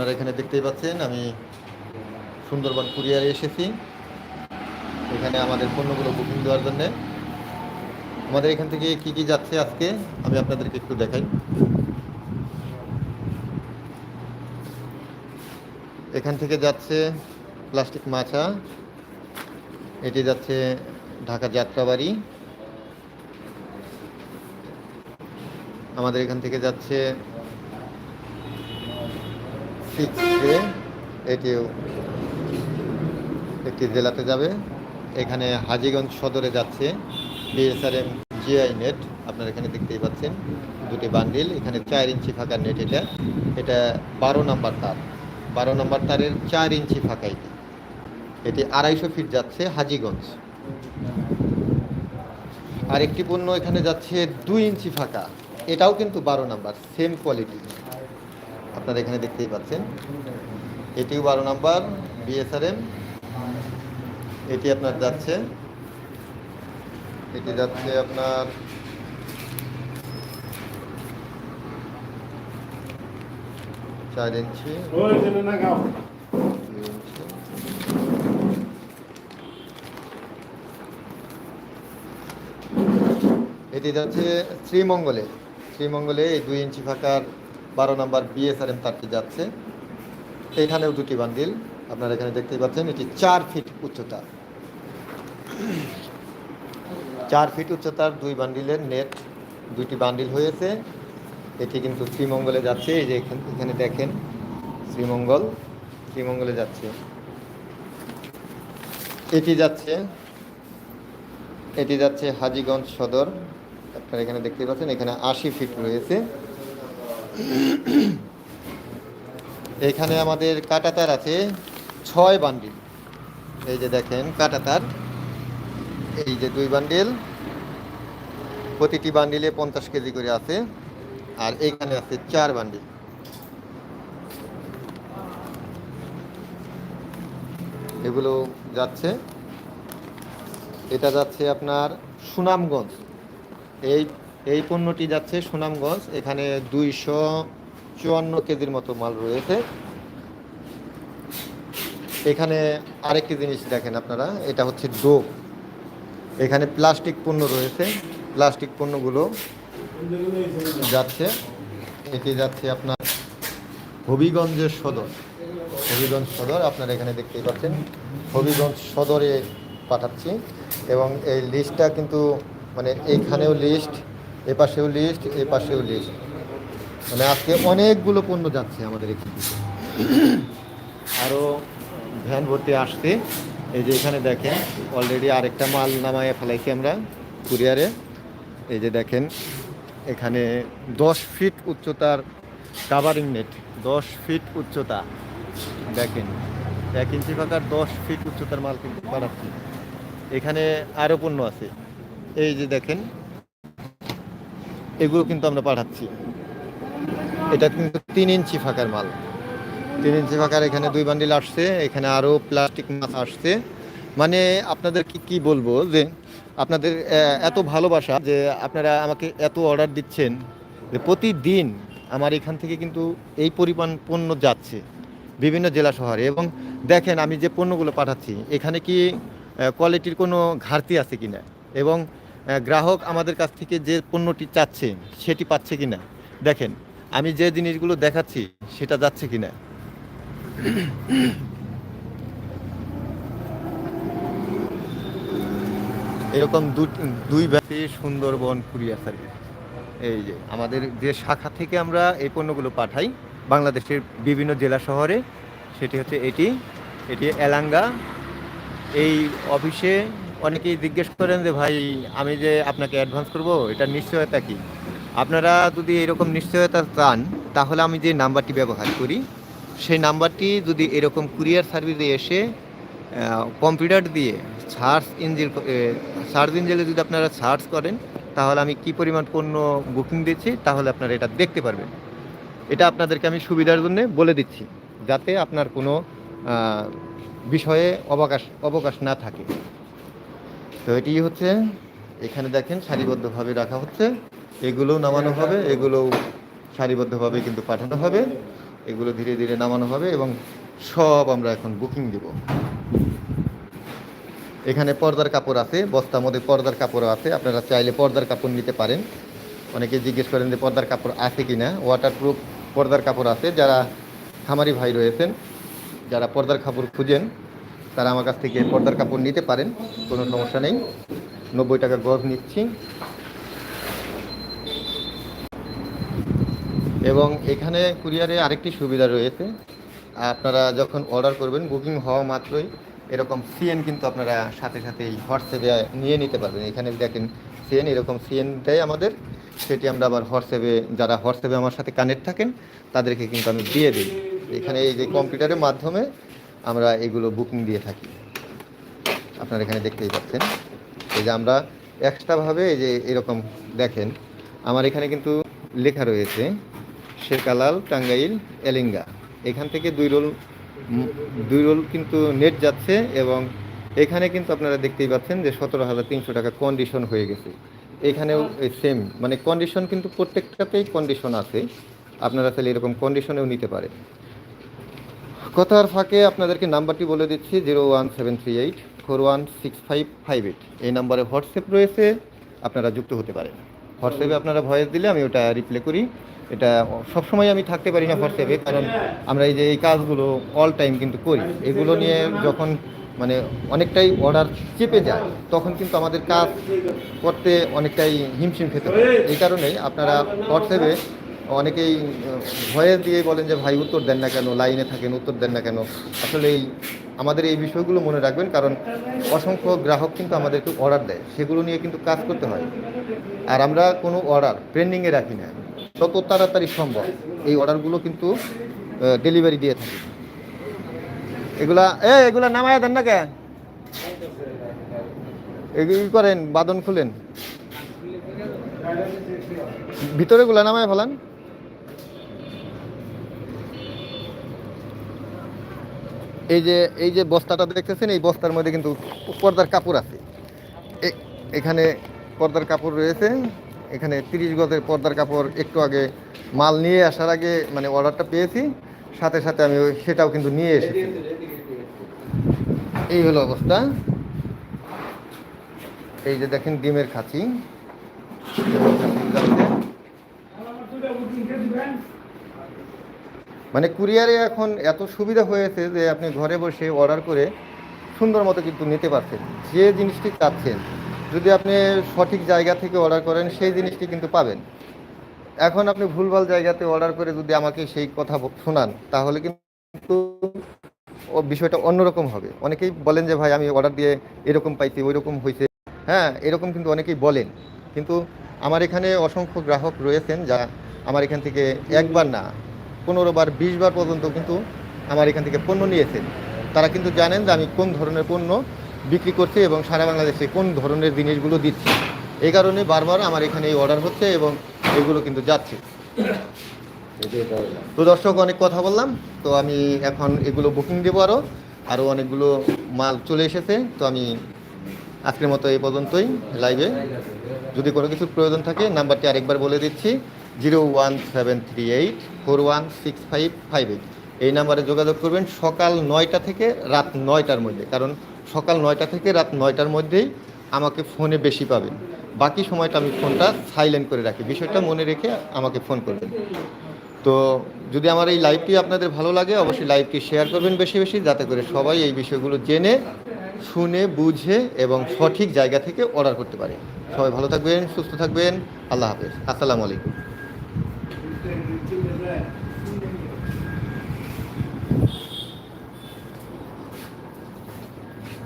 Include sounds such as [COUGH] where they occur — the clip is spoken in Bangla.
আপনারা এখানে দেখতেই পাচ্ছেন, আমি সুন্দরবন কুরিয়ারে এসেছি। এখানে আমাদের পণ্যগুলো বুকিং দেওয়ার জন্যে। আমাদের এখান থেকে কি কি যাচ্ছে আজকে, আমি আপনাদেরকে একটু দেখাই। এখান থেকে যাচ্ছে প্লাস্টিক মাছা। এটি যাচ্ছে ঢাকা যাত্রাবাড়ি। আমাদের এখান থেকে যাচ্ছে সিক্স এটিও একটি জেলাতে যাবে। এখানে হাজিগঞ্জ সদরে যাচ্ছে বিএসআরএম জিআই নেট আপনারা এখানে দেখতেই পাচ্ছেন দুটি বান্ডিল, এখানে চার ইঞ্চি ফাঁকা নেট এটা। এটা বারো নাম্বার তার। বারো নাম্বার তারের চার ইঞ্চি ফাঁকা এটি। এটি আড়াইশো ফিট যাচ্ছে হাজিগঞ্জ। আর একটি পণ্য এখানে যাচ্ছে দুই ইঞ্চি ফাঁকা। এটাও কিন্তু বারো নাম্বার সেম কোয়ালিটি আপনারা এখানে দেখতেই পাচ্ছেন। এটিও বারো নাম্বার বিএসআরএম এটি আপনার যাচ্ছে। এটি যাচ্ছে আপনার চার ইঞ্চি। এটি যাচ্ছে শ্রীমঙ্গলে। শ্রীমঙ্গলে এই দুই ইঞ্চি ফাঁকার বারো নম্বর বিএসআরএম তারটি যাচ্ছে। এখানেও দুটি বান্ডিল। আপনারা এখানে দেখতেই পাচ্ছেন, এটি চার ফিট উচ্চতা। চার ফিট উচ্চতার দুই বান্ডিলের নেট দুটি বান্ডিল হয়েছে। এটি কিন্তু শ্রীমঙ্গলে যাচ্ছে। এই যে এখানে দেখেন, শ্রীমঙ্গল, শ্রীমঙ্গলে যাচ্ছে। এটি যাচ্ছে এটি যাচ্ছে হাজীগঞ্জ সদর। আপনারা এখানে দেখতে পাচ্ছেন, এখানে আশি ফিট রয়েছে। [CLEARS THROAT] এখানে আমাদের কাটাতার আছে ছয় বান্ডিল। এই যে দেখেন কাটাতার, এই যে দুই বান্ডিল, প্রতিটি বান্ডিলে পঞ্চাশ কেজি করে আছে, আর এখানে আছে চার বান্ডিল। এগুলো যাচ্ছে। এটা যাচ্ছে আপনার সুনামগঞ্জ, এই এই পণ্যটি যাচ্ছে সুনামগঞ্জ। এখানে দুইশো চুয়ান্ন কেজির মতো মাল রয়েছে। এখানে আরেকটি জিনিস দেখেন আপনারা, এটা হচ্ছে ডোব এখানে প্লাস্টিক পণ্য রয়েছে। প্লাস্টিক পণ্যগুলো যাচ্ছে। এটি যাচ্ছে আপনার হবিগঞ্জের সদর। হবিগঞ্জ সদর, আপনারা এখানে দেখতেই পাচ্ছেন। হবিগঞ্জ সদরে পাঠাচ্ছি। এবং এই লিস্টটা কিন্তু মানে এইখানেও লিস্ট এ পাশেও লিস্ট এ পাশেও লিস্ট মানে আজকে অনেকগুলো পণ্য যাচ্ছে আমাদের এখান থেকে। আরও ভ্যান ভর্তি আসছে। এই যে এখানে দেখেন অলরেডি আরেকটা মাল নামায় ফেলাইছি আমরা কুরিয়ারে। এই যে দেখেন, এখানে দশ ফিট উচ্চতার কাভারিং নেট দশ ফিট উচ্চতা। দেখেন, এক ইঞ্চি ফাঁকার দশ ফিট উচ্চতার মাল কিন্তু বানাচ্ছি এখানে আরও পণ্য আছে। এই যে দেখেন এগুলো কিন্তু আমরা পাঠাচ্ছি। এটা কিন্তু তিন ইঞ্চি ফাঁকার মাল। তিন ইঞ্চি ফাঁকার এখানে দুই বান্ডিল আসছে এখানে আরও প্লাস্টিক মাছ আসছে। মানে আপনাদের কি কি বলব যে আপনাদের এত ভালোবাসা যে আপনারা আমাকে এত অর্ডার দিচ্ছেন যে প্রতিদিন আমার এখান থেকে কিন্তু এই পরিমাণ পণ্য যাচ্ছে বিভিন্ন জেলা শহরে। এবং দেখেন আমি যে পণ্যগুলো পাঠাচ্ছি এখানে কি কোয়ালিটির কোনো ঘাটতি আছে কিনা? এবং আহ, গ্রাহক আমাদের কাছ থেকে যে পণ্যটি চাচ্ছে, সেটি পাচ্ছে কিনা? দেখেন, আমি যে জিনিসগুলো দেখাচ্ছি, সেটা যাচ্ছে কিনা? এরকম দু- দুই ব্যাপী সুন্দরবন কুরিয়ার সার্ভিস। এই যে, আমাদের যে শাখা থেকে আমরা এই পণ্যগুলো পাঠাই, বাংলাদেশের বিভিন্ন জেলা শহরে, সেটি হচ্ছে এটি এটি এলাঙ্গা। এই অফিসে অনেকেই জিজ্ঞেস করেন যে, ভাই, আমি যে আপনাকে অ্যাডভান্স করব, এটা নিশ্চয়তা কি? আপনারা যদি এরকম নিশ্চয়তা চান, তাহলে আমি যে নাম্বারটি ব্যবহার করি, সেই নাম্বারটি যদি এরকম কুরিয়ার সার্ভিসে এসে কম্পিউটার দিয়ে সার্চ ইঞ্জিন সার্চ ইঞ্জিনে যদি আপনারা সার্চ করেন, তাহলে আমি কি পরিমাণ পণ্য বুকিং দিচ্ছি, তাহলে আপনারা এটা দেখতে পারবেন। এটা আপনাদেরকে আমি সুবিধার জন্য বলে দিচ্ছি, যাতে আপনার কোনো বিষয়ে অবকাশ অবকাশ না থাকে। তো এটি হচ্ছে, এখানে দেখেন সারিবদ্ধভাবে রাখা হচ্ছে। এগুলোও নামানো হবে, এগুলোও সারিবদ্ধভাবে কিন্তু পাঠানো হবে। এগুলো ধীরে ধীরে নামানো হবে এবং সব আমরা এখন বুকিং দিব। এখানে পর্দার কাপড় আছে বস্তার মধ্যে পর্দার কাপড়ও আছে। আপনারা চাইলে পর্দার কাপড় নিতে পারেন। অনেকে জিজ্ঞেস করেন যে পর্দার কাপড় আছে কি না ওয়াটারপ্রুফ পর্দার কাপড় আছে। যারা খামারি ভাই রয়েছেন, যারা পর্দার কাপড় খুঁজেন তারা আমার কাছ থেকে পর্দার কাপড় নিতে পারেন, কোনো সমস্যা নেই। নব্বই টাকা গজ নিচ্ছি। এবং এখানে কুরিয়ারে আরেকটি সুবিধা রয়েছে। আপনারা যখন অর্ডার করবেন, বুকিং হওয়া মাত্রই এরকম সিএন কিন্তু আপনারা সাথে সাথে এই হোয়াটসঅ্যাপে নিয়ে নিতে পারবেন। এখানে দেখেন সিএন, এরকম সিএন দেয় আমাদের। সেটি আমরা আবার হোয়াটসঅ্যাপে, যারা হোয়াটসঅ্যাপে আমার সাথে কানেক্ট থাকেন, তাদেরকে কিন্তু আমি দিয়ে দিই। এখানে এই যে কম্পিউটারের মাধ্যমে আমরা এগুলো বুকিং দিয়ে থাকি। আপনারা এখানে দেখতেই পাচ্ছেন। এই যে আমরা এক্সট্রাভাবে এই যে এরকম দেখেন আমার এখানে কিন্তু লেখা রয়েছে শেরকালাল টাঙ্গাইল এলিঙ্গা। এখান থেকে দুই রোল দুই রোল কিন্তু নেট যাচ্ছে এবং এখানে কিন্তু আপনারা দেখতেই পাচ্ছেন যে সতেরো হাজার তিনশো টাকা কন্ডিশন হয়ে গেছে। এখানেও সেম মানে কন্ডিশন কিন্তু প্রত্যেকটাতেই কন্ডিশন আছে। আপনারা তাহলে এরকম কন্ডিশনেও নিতে পারেন। কথার ফাঁকে আপনাদেরকে নাম্বারটি বলে দিচ্ছি, zero one seven three eight, four one six five five eight. এই নাম্বারে হোয়াটসঅ্যাপ রয়েছে, আপনারা যুক্ত হতে পারেন। হোয়াটসঅ্যাপে আপনারা ভয়েস দিলে আমি ওটা রিপ্লে করি। এটা সবসময় আমি থাকতে পারি না হোয়াটসঅ্যাপে, কারণ আমরা এই যে এই কাজগুলো অল টাইম কিন্তু করি। এগুলো নিয়ে যখন মানে অনেকটাই অর্ডার চেপে যায়, তখন কিন্তু আমাদের কাজ করতে অনেকটাই হিমশিম খেতে হয়। এই কারণেই আপনারা হোয়াটসঅ্যাপে অনেকেই ভয়ে দিয়ে বলেন যে, ভাই, উত্তর দেন না কেন? লাইনে থাকেন, উত্তর দেন না কেন? আসলে এই, আমাদের এই বিষয়গুলো মনে রাখবেন, কারণ অসংখ্য গ্রাহক কিন্তু আমাদেরকে অর্ডার দেয়। সেগুলো নিয়ে কিন্তু কাজ করতে হয়। আর আমরা কোনো অর্ডার পেন্ডিংয়ে রাখি না। যত তাড়াতাড়ি সম্ভব এই অর্ডারগুলো কিন্তু ডেলিভারি দিয়ে থাকি। এগুলা, এ, এগুলা নামায় দেন না কে? এগুলি করেন বাদন খুলেন। ভিতরে গুলা নামায় ফেলান। এই যে এই যে বস্তাটা দেখতেছেন, এই বস্তার মধ্যে কিন্তু পর্দার কাপড় আছে। এখানে পর্দার কাপড় রয়েছে। এখানে তিরিশ গজের পর্দার কাপড় একটু আগে মাল নিয়ে আসার আগে মানে অর্ডারটা পেয়েছি। সাথে সাথে আমি সেটাও কিন্তু নিয়ে এসেছি। এই হলো অবস্থা। এই যে দেখেন ডিমের খাঁচি। মানে কুরিয়ারে এখন এত সুবিধা হয়েছে যে আপনি ঘরে বসে অর্ডার করে সুন্দর মতো কিন্তু নিতে পারছেন। যে জিনিসটি চাচ্ছেন, যদি আপনি সঠিক জায়গা থেকে অর্ডার করেন, সেই জিনিসটি কিন্তু পাবেন। এখন আপনি ভুলভাল জায়গাতে অর্ডার করে যদি আমাকে সেই কথা শোনান, তাহলে কিন্তু বিষয়টা অন্যরকম হবে। অনেকেই বলেন যে, ভাই, আমি অর্ডার দিয়ে এরকম পাইছি ওই রকম হয়েছে হ্যাঁ এরকম কিন্তু অনেকেই বলেন। কিন্তু আমার এখানে অসংখ্য গ্রাহক রয়েছেন যা আমার এখান থেকে একবার না পনেরো বার, বিশ বার পর্যন্ত কিন্তু আমার এখান থেকে পণ্য নিয়েছেন তারা কিন্তু জানেন যে আমি কোন ধরনের পণ্য বিক্রি করছি এবং সারা বাংলাদেশে কোন ধরনের জিনিসগুলো দিচ্ছি। এই কারণে বারবার আমার এখানে এই অর্ডার হচ্ছে এবং এগুলো কিন্তু যাচ্ছে। তো দর্শক, অনেক কথা বললাম। তো আমি এখন এগুলো বুকিং দেবো আরও আরও অনেকগুলো মাল চলে এসেছে। তো আমি আজকের মতো এই পর্যন্তই। লাইভে যদি কোনো কিছুর প্রয়োজন থাকে, নাম্বারটি আরেকবার বলে দিচ্ছি। Zero one seven three eight, four one six five five eight. এই নাম্বারে যোগাযোগ করবেন সকাল নয়টা থেকে রাত নয়টার মধ্যে, কারণ সকাল নয়টা থেকে রাত নয়টার মধ্যেই আমাকে ফোনে বেশি পাবেন। বাকি সময়টা আমি ফোনটা সাইলেন্ট করে রাখি। বিষয়টা মনে রেখে আমাকে ফোন করবেন। তো যদি আমার এই লাইভটি আপনাদের ভালো লাগে, অবশ্যই লাইভটি শেয়ার করবেন বেশি বেশি, যাতে করে সবাই এই বিষয়গুলো জেনে, শুনে, বুঝে এবং সঠিক জায়গা থেকে অর্ডার করতে পারে। সবাই ভালো থাকবেন, সুস্থ থাকবেন। আল্লাহ হাফেজ। আসসালামু আলাইকুম। understand you. do